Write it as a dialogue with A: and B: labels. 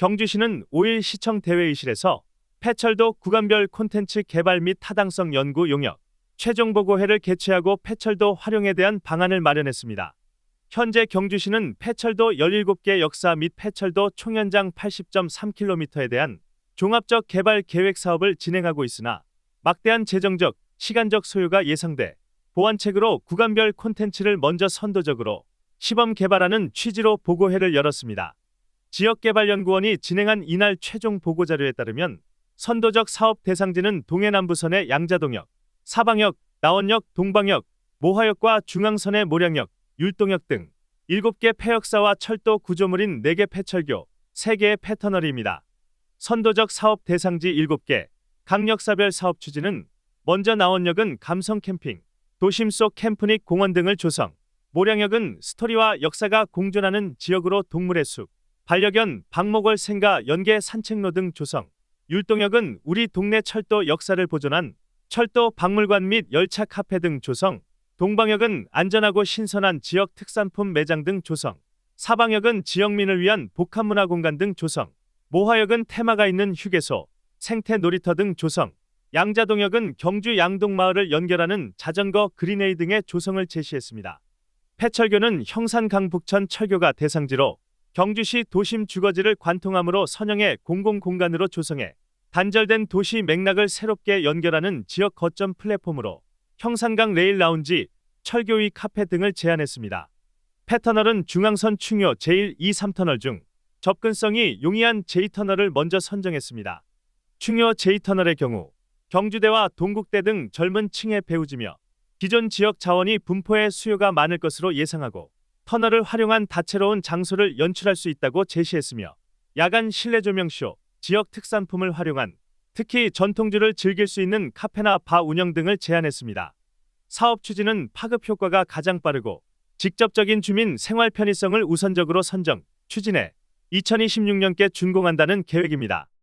A: 경주시는 5일 시청 대회의실에서 폐철도 구간별 콘텐츠 개발 및 타당성 연구 용역 최종 보고회를 개최하고 폐철도 활용에 대한 방안을 마련했습니다. 현재 경주시는 폐철도 17개 역사 및 폐철도 총연장 80.3km에 대한 종합적 개발 계획 사업을 진행하고 있으나 막대한 재정적, 시간적 소요가 예상돼 보완책으로 구간별 콘텐츠를 먼저 선도적으로 시범 개발하는 취지로 보고회를 열었습니다. 지역개발연구원이 진행한 이날 최종 보고자료에 따르면 선도적 사업 대상지는 동해남부선의 양자동역, 사방역, 나원역, 동방역, 모화역과 중앙선의 모량역, 율동역 등 7개 폐역사와 철도 구조물인 4개 폐철교, 3개의 폐터널입니다. 선도적 사업 대상지 7개, 강역사별 사업 추진은 먼저 나원역은 감성 캠핑, 도심 속 캠프닉 공원 등을 조성, 모량역은 스토리와 역사가 공존하는 지역으로 동물의 숲, 반려견, 박목월 생가 연계 산책로 등 조성, 율동역은 우리 동네 철도 역사를 보존한 철도 박물관 및 열차 카페 등 조성, 동방역은 안전하고 신선한 지역 특산품 매장 등 조성, 사방역은 지역민을 위한 복합문화 공간 등 조성, 모화역은 테마가 있는 휴게소, 생태 놀이터 등 조성, 양자동역은 경주 양동마을을 연결하는 자전거 그린웨이 등의 조성을 제시했습니다. 폐철교는 형산 강북천 철교가 대상지로 경주시 도심 주거지를 관통함으로 선형의 공공공간으로 조성해 단절된 도시 맥락을 새롭게 연결하는 지역 거점 플랫폼으로 형산강 레일 라운지, 철교위 카페 등을 제안했습니다. 패터널은 중앙선 충효 제1, 2, 3터널 중 접근성이 용이한 제2터널을 먼저 선정했습니다. 충효 제2터널의 경우 경주대와 동국대 등 젊은 층에 배우지며 기존 지역 자원이 분포에 수요가 많을 것으로 예상하고 터널을 활용한 다채로운 장소를 연출할 수 있다고 제시했으며 야간 실내 조명쇼, 지역 특산품을 활용한 특히 전통주를 즐길 수 있는 카페나 바 운영 등을 제안했습니다. 사업 추진은 파급 효과가 가장 빠르고 직접적인 주민 생활 편의성을 우선적으로 선정, 추진해 2026년께 준공한다는 계획입니다.